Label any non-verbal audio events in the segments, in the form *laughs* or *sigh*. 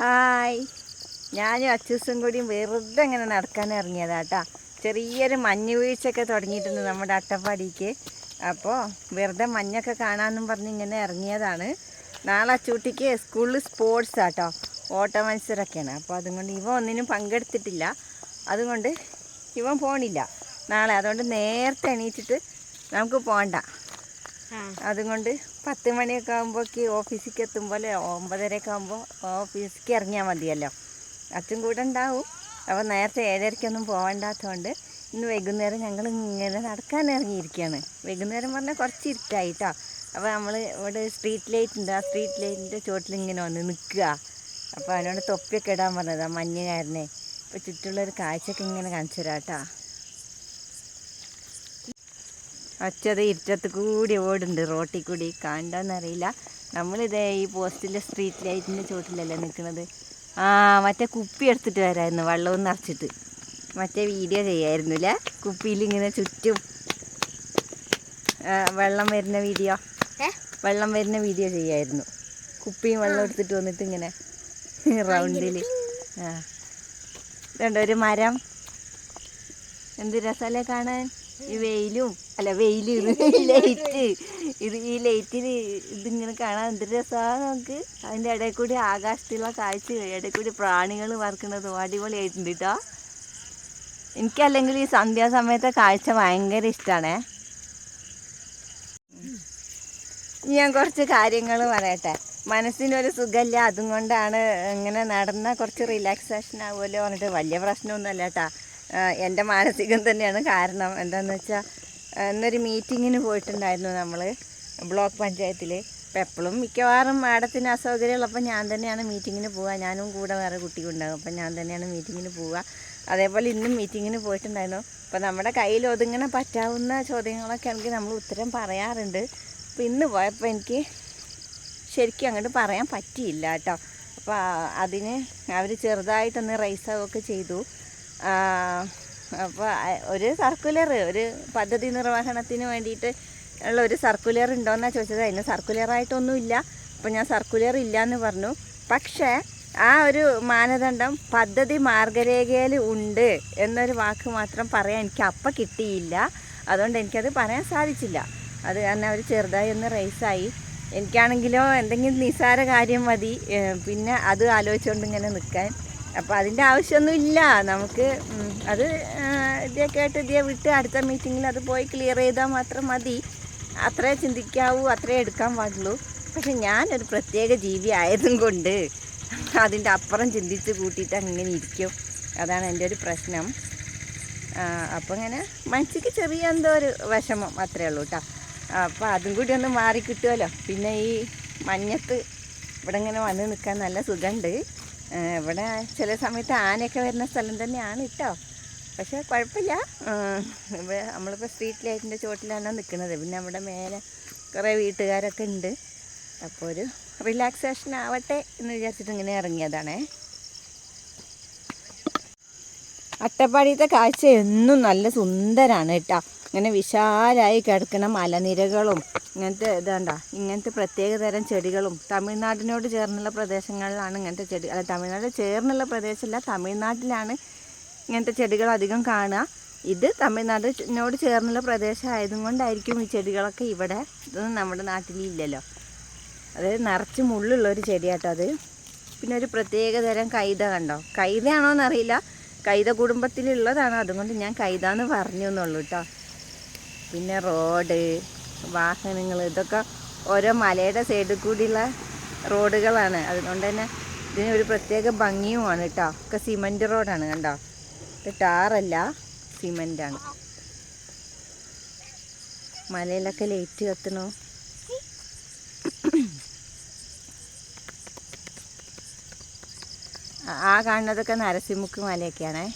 Hi. ഞാനും അച്ചൂസും കൂടി വെറുതെ ഇങ്ങനെ നടക്കാൻ ഇറങ്ങിയതാട്ടാ. ചെറിയൊരു മഞ്ഞ് വീഴ്ചയൊക്കെ തുടങ്ങിയിട്ടുണ്ട് നമ്മുടെ അട്ടപ്പാടിക്ക്. അപ്പോൾ വെറുതെ മഞ്ഞൊക്കെ കാണാമെന്നും പറഞ്ഞ് ഇങ്ങനെ ഇറങ്ങിയതാണ്. നാളെ അച്ചൂട്ടിക്ക് സ്കൂളിൽ സ്പോർട്സ് ആട്ടോ ഓട്ട മത്സരമൊക്കെയാണ് അപ്പോൾ അതുകൊണ്ട് ഇവ ഒന്നിനും പങ്കെടുത്തിട്ടില്ല. അതുകൊണ്ട് ഇവൻ പോണില്ല നാളെ. അതുകൊണ്ട് നേരത്തെ എണീറ്റിട്ട് നമുക്ക് പോകണ്ട അതുകൊണ്ട് പത്ത് മണിയൊക്കെ ആകുമ്പോഴേക്ക് ഓഫീസിലേക്ക് എത്തുമ്പോൾ ഒമ്പതരയൊക്കെ ആകുമ്പോൾ ഓഫീസിലേക്ക് ഇറങ്ങിയാൽ മതിയല്ലോ. അച്ഛൻ കൂടെ ഉണ്ടാവും. അപ്പോൾ നേരത്തെ ഏഴരയ്ക്കൊന്നും പോകണ്ടാത്തതുകൊണ്ട് ഇന്ന് വൈകുന്നേരം ഞങ്ങൾ ഇങ്ങനെ നടക്കാൻ ഇറങ്ങിയിരിക്കുകയാണ് വൈകുന്നേരം പറഞ്ഞാൽ കുറച്ച് ഇരുട്ടായിട്ടോ. അപ്പോൾ നമ്മൾ ഇവിടെ സ്ട്രീറ്റ് ലൈറ്റ് ഉണ്ട്. ആ സ്ട്രീറ്റ് ലൈറ്റിന്റെ ചുവട്ടിൽ ഇങ്ങനെ വന്ന് നിൽക്കുക. അപ്പോൾ അതിനോട് തൊപ്പിയൊക്കെ ഇടാൻ പറഞ്ഞത് ആ മഞ്ഞുകാരനെ ഇപ്പോൾ ചുറ്റുള്ളൊരു കാഴ്ചയൊക്കെ ഇങ്ങനെ കാണിച്ചു തരാം കേട്ടോ അച്ചത് ഇരുട്ടത്ത് കൂടി ഓടുണ്ട് റോട്ടിൽ കൂടി കണ്ടോന്നറിയില്ല നമ്മളിതേ ഈ പോസ്റ്റിന്റെ സ്ട്രീറ്റ് ലൈറ്റിന്റെ ചോട്ടിലല്ലേ നിൽക്കുന്നത് ആ മറ്റേ കുപ്പി എടുത്തിട്ട് വരായിരുന്നു വെള്ളവും നിറച്ചിട്ട്. മറ്റേ വീഡിയോ ചെയ്യായിരുന്നു അല്ലേ കുപ്പിയിൽ ഇങ്ങനെ ചുറ്റും വെള്ളം വരുന്ന വീഡിയോ വെള്ളം വരുന്ന വീഡിയോ ചെയ്യായിരുന്നു. കുപ്പിയും വെള്ളം എടുത്തിട്ട് വന്നിട്ട് ഇങ്ങനെ റൗണ്ടിൽ ആ. രണ്ടൊരു ഒരു മരം. എന്ത് രസമല്ലേ കാണാൻ? ഈ വെയിലും അല്ല വെയിൽ ലൈറ്റ് ഇത് ഈ ലൈറ്റിന് ഇതിങ്ങനെ കാണാൻ എന്ത് രസമാണ് നമുക്ക് അതിന്റെ ഇടയിൽ കൂടി ആകാശത്തുള്ള കാഴ്ച ഇടയിൽ കൂടി പ്രാണികൾ വറക്കുന്നതും അടിപൊളിയായിട്ടുണ്ട് കേട്ടോ എനിക്കല്ലെങ്കിൽ ഈ സന്ധ്യാസമയത്തെ കാഴ്ച ഭയങ്കര ഇഷ്ടമാണേ. ഞാൻ കുറച്ച് കാര്യങ്ങൾ പറയട്ടെ. മനസ്സിനൊരു സുഖമില്ല അതും കൊണ്ടാണ് ഇങ്ങനെ നടന്ന കുറച്ച് റിലാക്സേഷൻ ആവുമല്ലോ പറഞ്ഞിട്ട് വലിയ പ്രശ്നമൊന്നുമല്ല കേട്ടാ എന്റെ മാനസികം തന്നെയാണ് കാരണം എന്താണെന്ന് വെച്ചാൽ ഇന്നൊരു മീറ്റിങ്ങിന് പോയിട്ടുണ്ടായിരുന്നു നമ്മൾ ബ്ലോക്ക് പഞ്ചായത്തിൽ അപ്പോൾ എപ്പോഴും മിക്കവാറും മാഡത്തിന് അസൗകര്യമുള്ളപ്പോൾ ഞാൻ തന്നെയാണ് മീറ്റിങ്ങിന് പോവുക ഞാനും കൂടെ വേറെ കുട്ടിയുണ്ടാകും അപ്പോൾ അപ്പം ഞാൻ തന്നെയാണ് മീറ്റിങ്ങിന് പോവുക അതേപോലെ ഇന്നും മീറ്റിങ്ങിന് പോയിട്ടുണ്ടായിരുന്നു. അപ്പോൾ നമ്മുടെ കയ്യിൽ ഒതുങ്ങനെ പറ്റാവുന്ന ചോദ്യങ്ങളൊക്കെ ആണെങ്കിൽ നമ്മൾ ഉത്തരം പറയാറുണ്ട്. അപ്പോൾ ഇന്ന് പോയപ്പോൾ എനിക്ക് ശരിക്കും അങ്ങോട്ട് പറയാൻ പറ്റിയില്ല കേട്ടോ. അപ്പോൾ അതിന് അവർ ചെറുതായിട്ടൊന്ന് റൈസ് ആവുകയൊക്കെ ചെയ്തു. അപ്പോൾ ഒരു സർക്കുലർ ഒരു പദ്ധതി നിർവഹണത്തിന് വേണ്ടിയിട്ട് ഉള്ള ഒരു സർക്കുലർ ഉണ്ടോയെന്നാണ് ചോദിച്ചത്. അതിന് സർക്കുലറായിട്ടൊന്നുമില്ല അപ്പോൾ ഞാൻ സർക്കുലർ ഇല്ല എന്ന് പറഞ്ഞു. പക്ഷേ ആ ഒരു മാനദണ്ഡം പദ്ധതി മാർഗരേഖയിൽ ഉണ്ട് എന്നൊരു വാക്ക് മാത്രം പറയാൻ എനിക്ക് അപ്പം കിട്ടിയില്ല. അതുകൊണ്ട് എനിക്കത് പറയാൻ സാധിച്ചില്ല. അത് കാരണം അവർ ചെറുതായി ഒന്ന് റേസായി എനിക്കാണെങ്കിലോ എന്തെങ്കിലും നിസ്സാര കാര്യം മതി. പിന്നെ അത് ആലോചിച്ചുകൊണ്ട് ഇങ്ങനെ നിൽക്കാൻ അപ്പോൾ അതിന്റെ ആവശ്യമൊന്നുമില്ല. നമുക്ക് അത് ഇതേ കേട്ട് ഇതേ വിട്ട് അടുത്ത മീറ്റിങ്ങിൽ അത് പോയി ക്ലിയർ ചെയ്താൽ മാത്രം മതി. അത്രേ ചിന്തിക്കാവൂ അത്രേ എടുക്കാൻ പാടുള്ളൂ. പക്ഷെ ഞാനൊരു പ്രത്യേക ജീവി ആയതും കൊണ്ട് അതിന്റെ അപ്പുറം ചിന്തിച്ച് കൂട്ടിയിട്ട് അങ്ങനെ ഇരിക്കും. അതാണ് എന്റെ ഒരു പ്രശ്നം. അപ്പോൾ ഇങ്ങനെ മനസ്സിക്ക് ചെറിയ എന്തോ ഒരു വിഷമം അത്രേ ഉള്ളൂ കേട്ടോ അപ്പോൾ അതും കൂടി ഒന്ന് മാറി കിട്ടുമല്ലോ പിന്നെ ഈ മഞ്ഞത്ത് ഇവിടെ ഇങ്ങനെ വന്ന് നിൽക്കാൻ നല്ല സുഖമുണ്ട് ഇവിടെ ചില സമയത്ത് ആനയൊക്കെ വരുന്ന സ്ഥലം തന്നെയാണ് കേട്ടോ പക്ഷേ കുഴപ്പമില്ല. ഇവിടെ നമ്മളിപ്പോൾ സ്ട്രീറ്റ് ലൈറ്റിന്റെ ചുവട്ടിലാണ് നിൽക്കുന്നത് പിന്നെ അവിടെ മേലെ കുറേ വീട്ടുകാരൊക്കെ ഉണ്ട്. അപ്പോൾ ഒരു റിലാക്സേഷൻ ആവട്ടെ എന്ന് വിചാരിച്ചിട്ട് ഇങ്ങനെ ഇറങ്ങിയതാണേ. അട്ടപ്പാടിയത്തെ കാഴ്ച എന്നും നല്ല സുന്ദരമാണ് കേട്ടോ ഇങ്ങനെ വിശാലമായി കിടക്കുന്ന മലനിരകളും ഇങ്ങനത്തെ ഇതാണ്ട ഇങ്ങനത്തെ പ്രത്യേക തരം ചെടികളും തമിഴ്നാടിനോട് ചേർന്നുള്ള പ്രദേശങ്ങളിലാണ് ഇങ്ങനത്തെ ചെടി അല്ല തമിഴ്നാട് ചേർന്നുള്ള പ്രദേശമല്ല തമിഴ്നാട്ടിലാണ് ഇങ്ങനത്തെ ചെടികൾ അധികം കാണുക. ഇത് തമിഴ്നാടിനോട് ചേർന്നുള്ള പ്രദേശമായതും കൊണ്ടായിരിക്കും ഈ ചെടികളൊക്കെ ഇവിടെ ഇതൊന്നും നമ്മുടെ നാട്ടിലില്ലല്ലോ അതായത് നിറച്ച് മുള്ളുള്ളൊരു ചെടിയാട്ടോ അത്. പിന്നെ ഒരു പ്രത്യേക തരം കൈത കണ്ടോ? കൈതയാണോ എന്നറിയില്ല കൈത കുടുംബത്തിലുള്ളതാണ് അതുകൊണ്ട് ഞാൻ കൈത എന്ന് പറഞ്ഞു എന്നുള്ളൂ കേട്ടോ പിന്നെ റോഡ് വാഹനങ്ങൾ ഇതൊക്കെ ഓരോ മലയുടെ സൈഡിൽ കൂടിയുള്ള റോഡുകളാണ്. അതുകൊണ്ട് തന്നെ ഇതിന് ഒരു പ്രത്യേക ഭംഗിയുമാണ് കേട്ടോ ഒക്കെ സിമന്റ് റോഡാണ് കണ്ടോ? ഇത് ടാറല്ല സിമന്റാണ് മലയിലൊക്കെ ലൈറ്റ് കത്തണോ? ആ കാണുന്നതൊക്കെ നരസിമുക്ക് മലയൊക്കെയാണേ.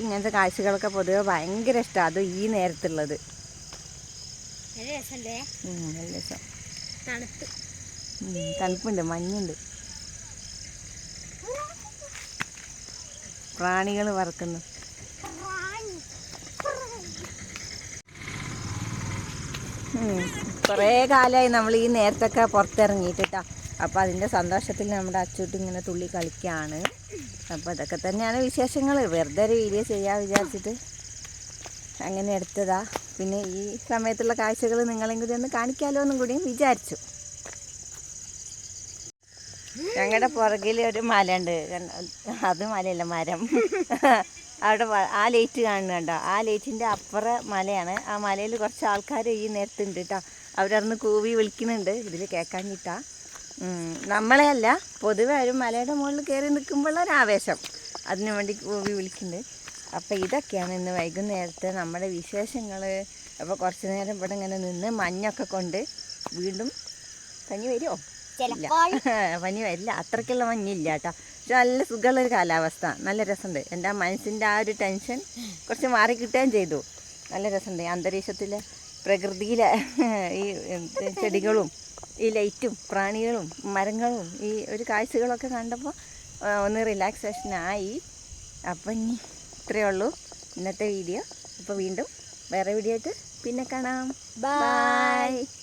എനിക്ക് ഇങ്ങനത്തെ കാഴ്ചകളൊക്കെ പൊതുവെ ഭയങ്കര ഇഷ്ടമാണ് അത് ഈ നേരത്തുള്ളത്. നല്ല രസം. തണുപ്പ്. തണുപ്പുണ്ട് മഞ്ഞുണ്ട്. പ്രാണികൾ വറക്കുന്നു. കുറേ കാലമായി നമ്മൾ ഈ നേരത്തൊക്കെ പുറത്തിറങ്ങിയിട്ടാ അപ്പോൾ അതിന്റെ സന്തോഷത്തിൽ നമ്മുടെ അച്ചൂട്ടി ഇങ്ങനെ തുള്ളി കളിക്കുകയാണ് അപ്പോൾ അതൊക്കെ തന്നെയാണ് വിശേഷങ്ങൾ വെറുതെ ഒരു വീഡിയോ ചെയ്യാൻ വിചാരിച്ചിട്ട് അങ്ങനെ എടുത്തതാ. പിന്നെ ഈ സമയത്തുള്ള കാഴ്ചകൾ നിങ്ങളെയും കൂടി ഒന്ന് കാണിക്കാമല്ലോ എന്നും കൂടിയും വിചാരിച്ചു. ഞങ്ങളുടെ പുറകിൽ ഒരു മലയുണ്ട്. അത് മലയല്ല മരം. അവിടെ ആ ലൈറ്റ് കാണുന്നുണ്ടോ ആ ലൈറ്റിന്റെ അപ്പുറ മലയാണ്. ആ മലയിൽ കുറച്ച് ആൾക്കാർ ഈ നേരത്തുണ്ട് കേട്ടോ അവരവിടുന്ന് കൂവി വിളിക്കുന്നുണ്ട്. ഇതിൽ കേൾക്കാൻ ഉം, നമ്മളെ അല്ല പൊതുവെ ഒരു മലയുടെ മുകളിൽ കയറി നിൽക്കുമ്പോഴൊരു ആവേശം. അതിനു വേണ്ടി കൂവി വിളിക്കുന്നുണ്ട്. അപ്പോൾ ഇതൊക്കെയാണ് ഇന്ന് വൈകുന്നേരത്തെ നമ്മുടെ വിശേഷങ്ങൾ അപ്പോൾ കുറച്ച് നേരം ഇവിടെ ഇങ്ങനെ നിന്ന് മഞ്ഞൊക്കെ കൊണ്ട് വീണ്ടും പനി വരുമോ *laughs* പനി വരില്ല. അത്രയ്ക്കുള്ള മഞ്ഞില്ല കേട്ടോ. പക്ഷെ നല്ല സുഖമുള്ളൊരു കാലാവസ്ഥ. നല്ല രസമുണ്ട്. എന്റെ മനസ്സിന്റെ ആ ഒരു ടെൻഷൻ കുറച്ച് മാറി കിട്ടുകയും ചെയ്തു. നല്ല രസമുണ്ട്. അന്തരീക്ഷത്തിലെ പ്രകൃതിയിലെ *laughs* ഈ ചെടികളും ഈ ലൈറ്റും പ്രാണികളും മരങ്ങളും ഈ ഒരു കാഴ്ചകളൊക്കെ കണ്ടപ്പോൾ ഒന്ന് റിലാക്സേഷനായി അപ്പം ഇനി ഇത്രയേ ഉള്ളൂ ഇന്നത്തെ വീഡിയോ അപ്പോൾ വീണ്ടും വേറെ വീഡിയോ ആയിട്ട് പിന്നെ കാണാം. Bye bye